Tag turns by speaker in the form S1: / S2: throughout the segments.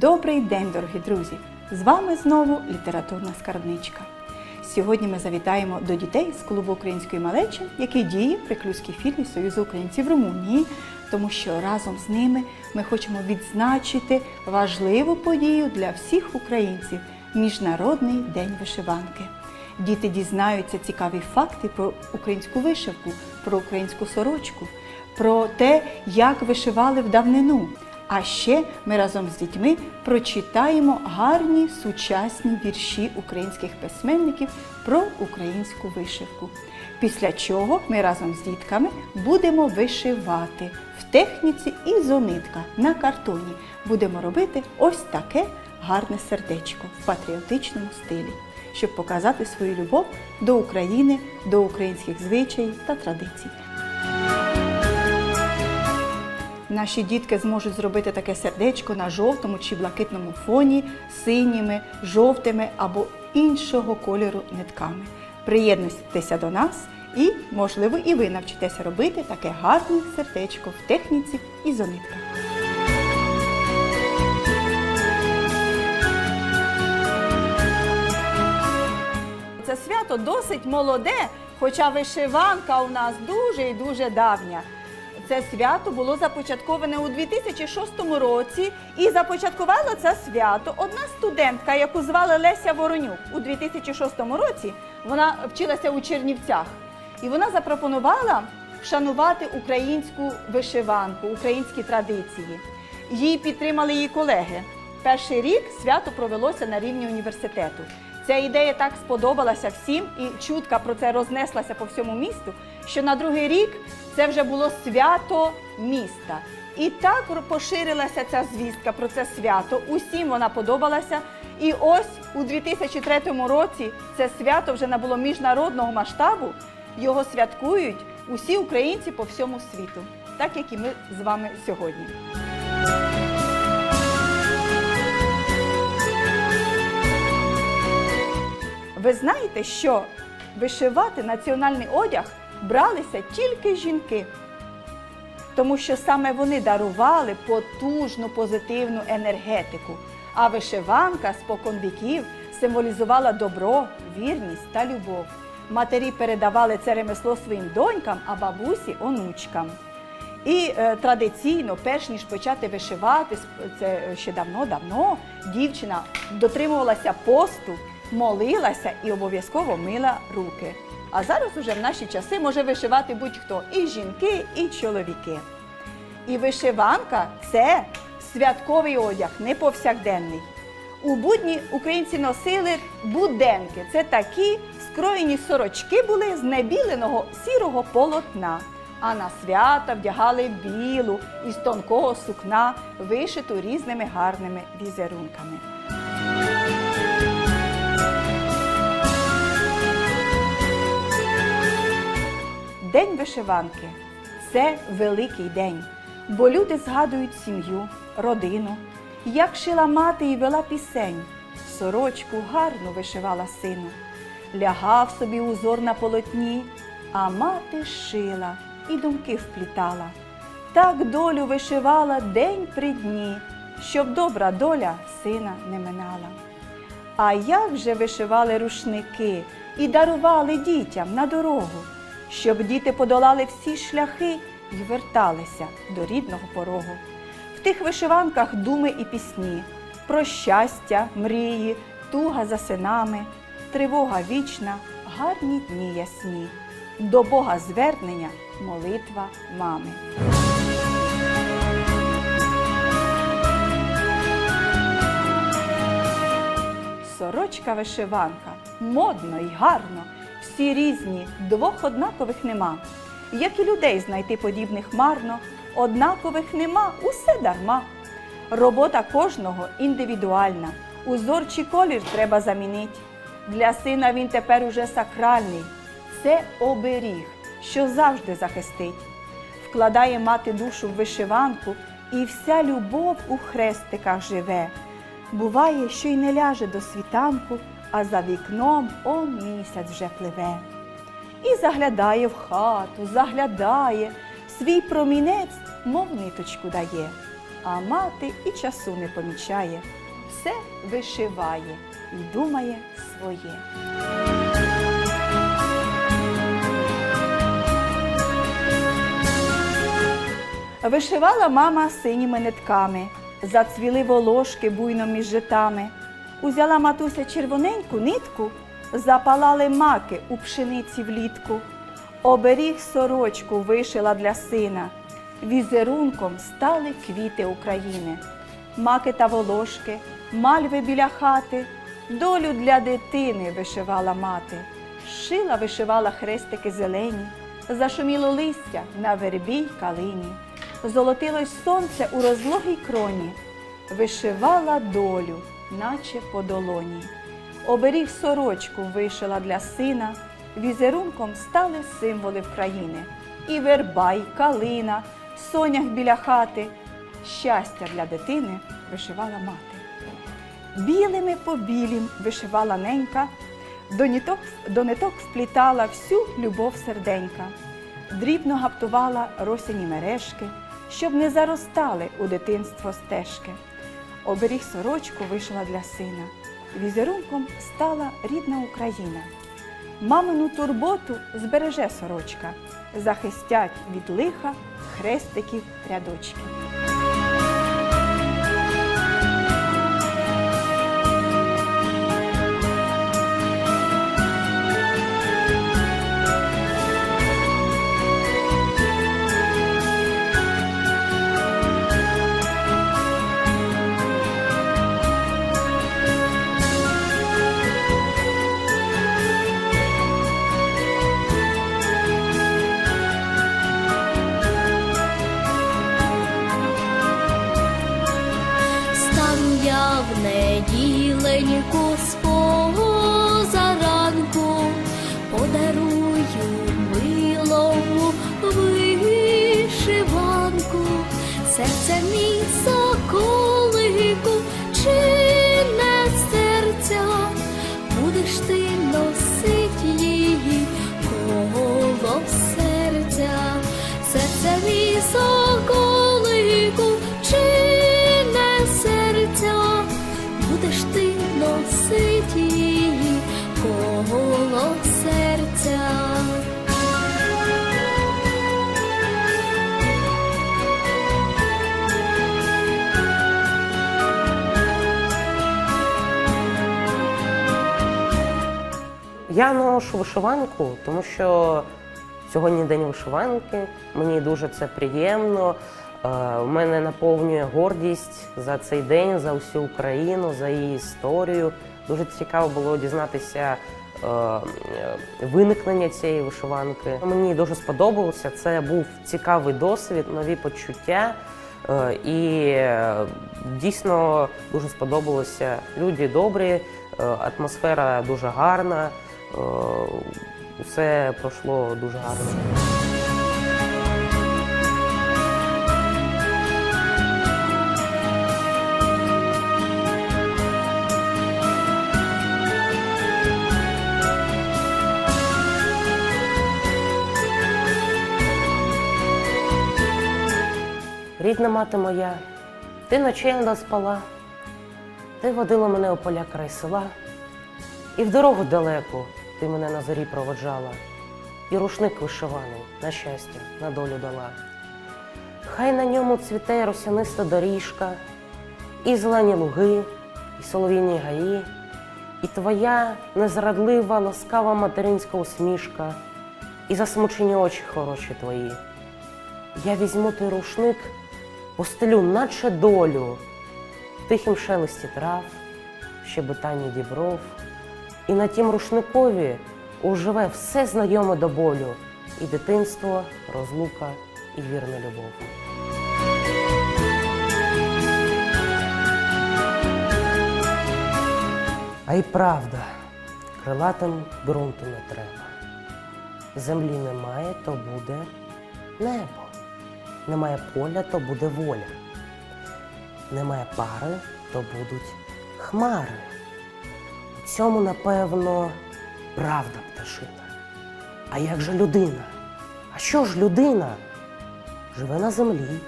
S1: Добрий день, дорогі друзі! З вами знову літературна скарбничка. Сьогодні ми завітаємо до дітей з клубу української малечі, який діє при Клюзькій філії Союзу українців Румунії, тому що разом з ними ми хочемо відзначити важливу подію для всіх українців Міжнародний день вишиванки. Діти дізнаються цікаві факти про українську вишивку, про українську сорочку, про те, як вишивали в давнину. А ще ми разом з дітьми прочитаємо гарні сучасні вірші українських письменників про українську вишивку. Після чого ми разом з дітками будемо вишивати в техніці ізонитка на картоні. Будемо робити ось таке гарне сердечко в патріотичному стилі, щоб показати свою любов до України, до українських звичаїв та традицій. Наші дітки зможуть зробити таке сердечко на жовтому чи блакитному фоні, синіми, жовтими або іншого кольору нитками. Приєднуйтеся до нас і, можливо, і ви навчитеся робити таке гарне сердечко в техніці ізонитка. Це свято досить молоде, хоча вишиванка у нас дуже і дуже давня. Це свято було започатковане у 2006 році, і започаткувала це свято одна студентка, яку звали Леся Воронюк. У 2006 році вона вчилася у Чернівцях, і вона запропонувала вшанувати українську вишиванку, українські традиції. Її підтримали її колеги. Перший рік свято провелося на рівні університету. Ця ідея так сподобалася всім, і чутка про це рознеслася по всьому місту, що на другий рік це вже було свято міста. І так поширилася ця звістка про це свято. Усім вона подобалася. І ось у 2003 році це свято вже набуло міжнародного масштабу. Його святкують усі українці по всьому світу, так як і ми з вами сьогодні. Ви знаєте, що вишивати національний одяг бралися тільки жінки, тому що саме вони дарували потужну позитивну енергетику, а вишиванка спокон віків символізувала добро, вірність та любов. Матері передавали це ремесло своїм донькам, а бабусі онучкам. І е, традиційно, перш ніж почати вишивати, це ще давно-давно, дівчина дотримувалася посту, молилася і обов'язково мила руки. А зараз уже в наші часи може вишивати будь-хто і жінки, і чоловіки. І вишиванка це святковий одяг, не повсякденний. У будні українці носили буденки. Це такі скроєні сорочки були з небіленого сірого полотна. А на свята вдягали білу із тонкого сукна, вишиту різними гарними візерунками. День вишиванки це великий день, бо люди згадують сім'ю, родину, як шила мати і вела пісень, сорочку гарно вишивала сину, лягав собі узор на полотні, а мати шила і думки вплітала. Так долю вишивала день при дні, щоб добра доля сина не минала. А як же вишивали рушники і дарували дітям на дорогу, щоб діти подолали всі шляхи і верталися до рідного порогу. В тих вишиванках думи і пісні, про щастя, мрії, туга за синами, тривога вічна, гарні дні ясні, до Бога звернення, молитва мами. Сорочка вишиванка, модно і гарно, всі різні, двох однакових нема. Як і людей знайти подібних марно, однакових нема, усе дарма. Робота кожного індивідуальна, узор чи колір треба замінити. Для сина він тепер уже сакральний. Це оберіг, що завжди захистить. Вкладає мати душу в вишиванку, і вся любов у хрестиках живе. Буває, що й не ляже до світанку, а за вікном он місяць вже пливе. І заглядає в хату, заглядає, свій промінець, мов ниточку дає. а мати і часу не помічає. Все вишиває і думає своє. Вишивала мама синіми нитками, зацвіли волошки буйно між житами. Узяла матуся червоненьку нитку, запалали маки у пшениці влітку. Оберіг сорочку вишила для сина. Візерунком стали квіти України. Маки та волошки, мальви біля хати, долю для дитини вишивала мати. Шила вишивала хрестики зелені, зашуміло листя на вербі й калині. Золотилось сонце у розлогій кроні, вишивала долю, наче по долоні. Оберіг сорочку вишила для сина, візерунком стали символи країни. І верба, й калина, сонях біля хати. Щастя для дитини вишивала мати. Білими по білім вишивала ненька, до ниток, до ниток вплітала всю любов серденька, дрібно гаптувала росяні мережки, щоб не заростали у дитинство стежки. Оберіг сорочку вишила для сина, візерунком стала рідна Україна. Мамину турботу збереже сорочка, захистять від лиха хрестиків рядочки.
S2: Соколику, чи не серця, будеш ти носить її коло серця.
S3: Я ношу вишиванку, тому що сьогодні день вишиванки. Мені дуже це приємно. Е, У мене наповнює гордість за цей день, за всю Україну, за її історію. Дуже цікаво було дізнатися е, е, виникнення цієї вишиванки. Мені дуже сподобалося. Це був цікавий досвід, нові почуття. Е, І е, дійсно дуже сподобалося. Люди добрі, е, атмосфера дуже гарна. Е, Все пройшло дуже гарно. Рідна мати моя, ти ночей не спала, ти водила мене у поля край села, і в дорогу далеку ти мене на зорі проводжала, і рушник вишиваний на щастя, на долю дала. Хай на ньому цвіте росяниста доріжка, і зелені луги, і солов'їні гаї, і твоя незрадлива, ласкава материнська усмішка, і засмучені очі хороші твої. Я візьму той рушник, постелю, наче долю, в тихім шелесті трав, щебетанні дібров, і на тім рушникові уживе все знайоме до болю, і дитинство, розлука, і вірна любов. А й правда, крилатим ґрунту не треба. Землі немає, то буде небо. Немає поля, то буде воля. Немає пари, то будуть хмари. Цьому, напевно, правда пташина. А як же людина? А що ж людина? Живе на землі,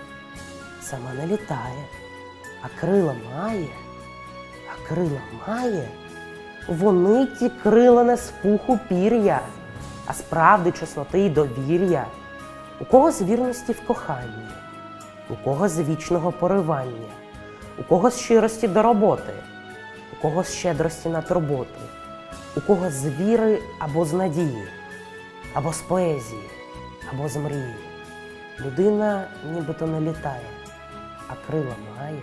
S3: сама не літає, а крила має, а крила має, вони ті крила не з пуху пір'я, а з правди, чесноти й довір'я, у кого з вірності в коханні, у кого з вічного поривання, у кого з щирості до роботи, у кого з щедрості на турботи, у кого з віри або з надії, або з поезії, або з мрії. Людина нібито не літає, а крила має,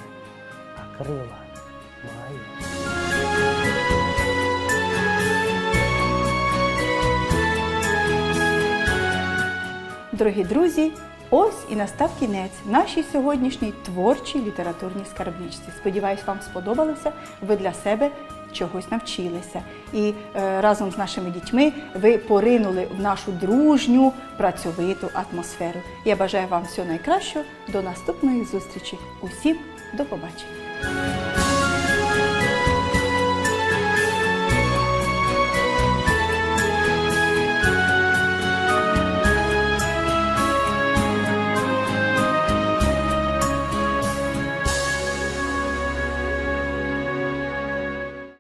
S3: а крила має.
S1: Дорогі друзі, ось і настав кінець нашій сьогоднішній творчій літературній скарбничці. Сподіваюсь, вам сподобалося. Ви для себе чогось навчилися. І е, разом з нашими дітьми ви поринули в нашу дружню, працьовиту атмосферу. Я бажаю вам всього найкращого. До наступної зустрічі. Усім до побачення!